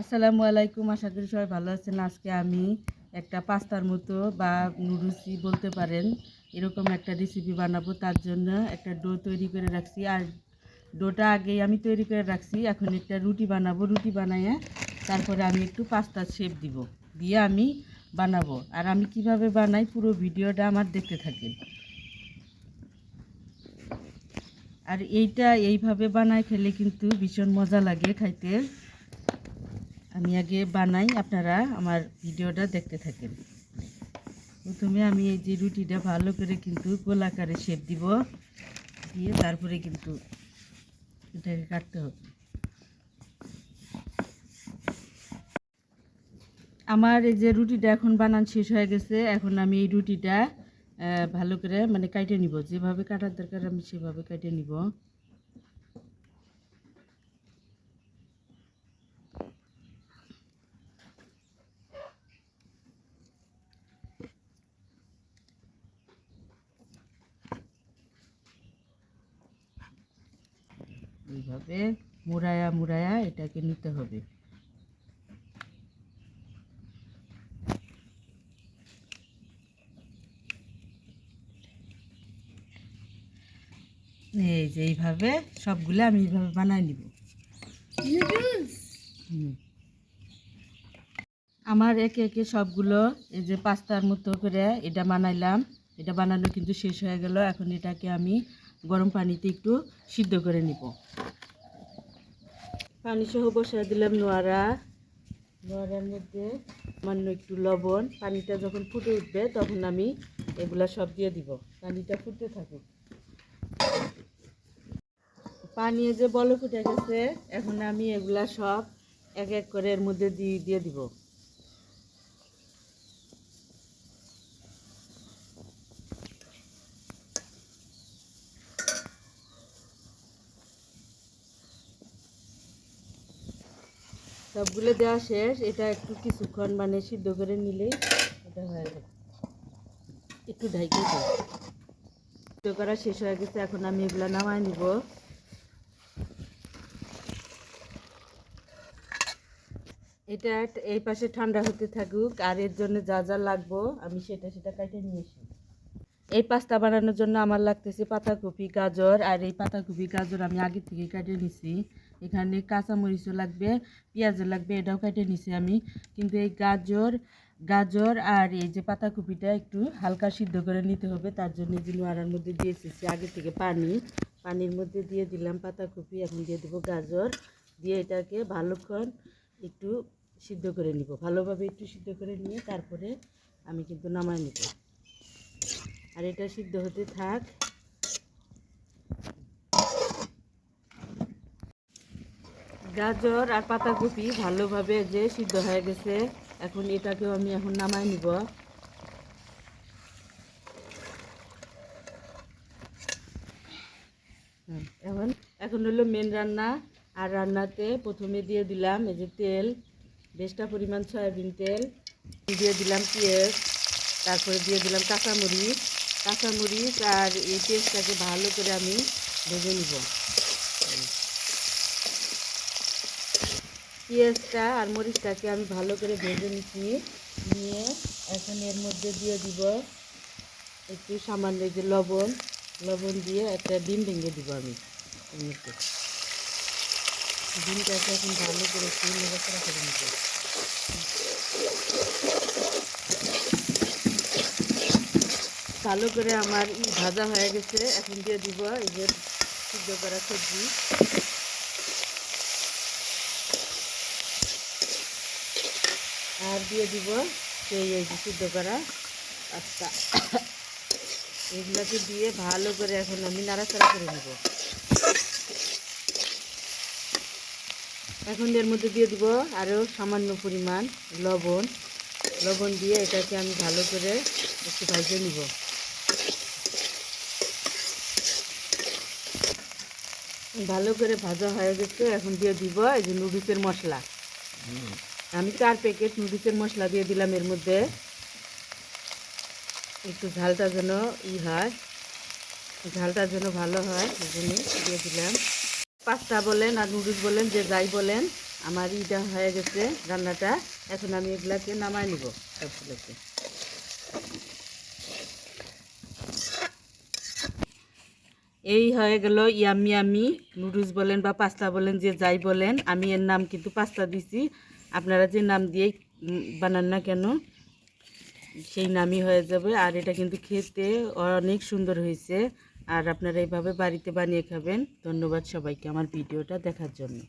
আসসালামু আলাইকুম, আশা করি সবাই ভালো আছেন। আজকে আমি একটা পাস্তার মতো বা নুডলসই বলতে পারেন, এরকম একটা রেসিপি বানাবো। তার জন্য একটা ডো তৈরি করে রাখছি। আর ডোটা আগেই আমি তৈরি করে রাখছি। এখন একটা রুটি বানাবো। রুটি বানাইয়া তারপরে আমি একটু পাস্তার শেপ দিব। দিয়ে আমি বানাবো। আর আমি কীভাবে বানাই পুরো ভিডিওটা আমার দেখতে থাকেন। আর এইটা এইভাবে বানায় খেলে কিন্তু ভীষণ মজা লাগে খাইতে। আমি আগে বানাই, আপনারা আমার ভিডিওটা দেখতে থাকেন। প্রথমে আমি এই যে রুটিটা ভালো করে কিন্তু গোলাকারে শেপ দিব, দিয়ে তারপরে কিন্তু এটাকে কাটতে হবে। আমার এই যে রুটিটা এখন বানান শেষ হয়ে গেছে, এখন আমি এই রুটিটা ভালো করে মানে কাটে নিব। যেভাবে কাটার দরকার আমি সেভাবে কাটে নিব। এইভাবে মুড়ায়া মুড়ায়া এটাকে নিতে হবে। এই যে এইভাবে সবগুলো আমি এইভাবে বানাই নিব। আমার একে একে সবগুলো এই যে পাস্তার মতো করে এটা বানাইলাম। এটা বানানো কিন্তু শেষ হয়ে গেল। এখন এটাকে আমি গরম পানিতে একটু সিদ্ধ করে নিব। পানি সহ বসায় দিলাম নোয়ারা। নোয়ারার মধ্যে সামান্য একটু লবণ। পানিটা যখন ফুটে উঠবে তখন আমি এগুলা সব দিয়ে দিব। পানিটা ফুটতে থাকুক। পানি যে বল ফুটে গেছে, এখন আমি এগুলা সব এক এক করে এর মধ্যে দিয়ে দিয়ে দিব। সবগুলো দেওয়া শেষ। এটা একটু কিছুক্ষণ মানে সিদ্ধ করে নিলেই এটা হয়ে যাবে। একটু ঢাইকে সিদ্ধ করা শেষ হয়ে গেছে, এখন আমি এগুলা নামায় নিব। এটা এই পাশে ঠান্ডা হতে থাকুক, আর এর জন্য যা যা লাগবো, আমি সেটা সেটা কেটে নিয়ে আসি। এই পাস্তা বানানোর জন্য আমার লাগতেছে পাতাকপি, গাজর, আর এই পাতাকপি, গাজর আমি আগে থেকে কেটে নিছি। এখানে কাঁচামরিচও লাগবে, পেঁয়াজও লাগবে, এটাও কেটে নিছি আমি। কিন্তু এই গাজর গাজর আর এই যে পাতাকপিটা একটু হালকা সিদ্ধ করে নিতে হবে, তার জন্য যে নোয়ারার মধ্যে দিয়ে এসেছি, আগে থেকে পানি। পানির মধ্যে দিয়ে দিলাম পাতাকপি, এখন দিয়ে দেবো গাজর। দিয়ে এটাকে ভালোক্ষণ একটু সিদ্ধ করে নিব। ভালোভাবে একটু সিদ্ধ করে নিয়ে তারপরে আমি কিন্তু নামায় নিব। আর এটা সিদ্ধ হতে থাক। গাজর আর পাতাকপি ভালোভাবে যে সিদ্ধ হয়ে গেছে, এখন এটাকেও আমি এখন নামাই নিব। এখন এখন হলো মেন রান্না, আর রান্নাতে প্রথমে দিয়ে দিলাম এই যে তেল, বেশটা পরিমাণ সয়াবিন তেল, দিয়ে দিলাম পেঁয়াজ, তারপরে দিয়ে দিলাম কাঁচামরিচ কাঁচামরিচ আর এই পেঁয়াজটাকে ভালো করে আমি ভেজে নিব। পেঁয়াজটা আর মরিচটাকে আমি ভালো করে ভেজে নিচ্ছি। নিয়ে এখন এর মধ্যে দিয়ে দিব একটু সামান্য যে লবণ। লবণ দিয়ে একটা ডিম ভেঙে দিব আমি এর ডিমটাকে এখন ভালো করে করে নিব। ভালো করে আমার ভাজা হয়ে গেছে। এখন দিয়ে দিব এই যে সিদ্ধ করা সবজি। আর দিয়ে দিব সেই এই সিদ্ধ করা পাস্তা এগুলোকে দিয়ে ভালো করে এখন আমি নাড়াচাড়া করে নেব। এখন এর মধ্যে দিয়ে দিব আরও সামান্য পরিমাণ লবণ। লবণ দিয়ে এটাকে আমি ভালো করে একটু ভাজে নিব। ভালো করে ভাজা হয়ে গেছে, এখন দিয়ে দিব এই যে নুডলসের মশলা। আমি চার প্যাকেট নুডলসের মশলা দিয়ে দিলাম এর মধ্যে। একটু ঝালটা যেন ই হয় ঝালটা যেন ভালো হয় সেই জন্য দিয়ে দিলাম। পাস্তা বলেন আর নুডলস বলেন, যে যাই বলেন, আমার ইটা হয়ে গেছে রান্নাটা। এখন আমি এগুলাকে নামাই নিব সবগুলোকে। এই হয়ে গেল ইয়ামি আমি নুডলস বলেন বা পাস্তা বলেন, যে যাই বলেন, আমি এর নাম কিন্তু পাস্তা দিছি। আপনারা যে নাম দিয়ে বানান না কেন, সেই নামই হয়ে যাবে। আর এটা কিন্তু খেতে অনেক সুন্দর হয়েছে। আর আপনারা এইভাবে বাড়িতে বানিয়ে খাবেন। ধন্যবাদ সবাইকে আমার ভিডিওটা দেখার জন্য।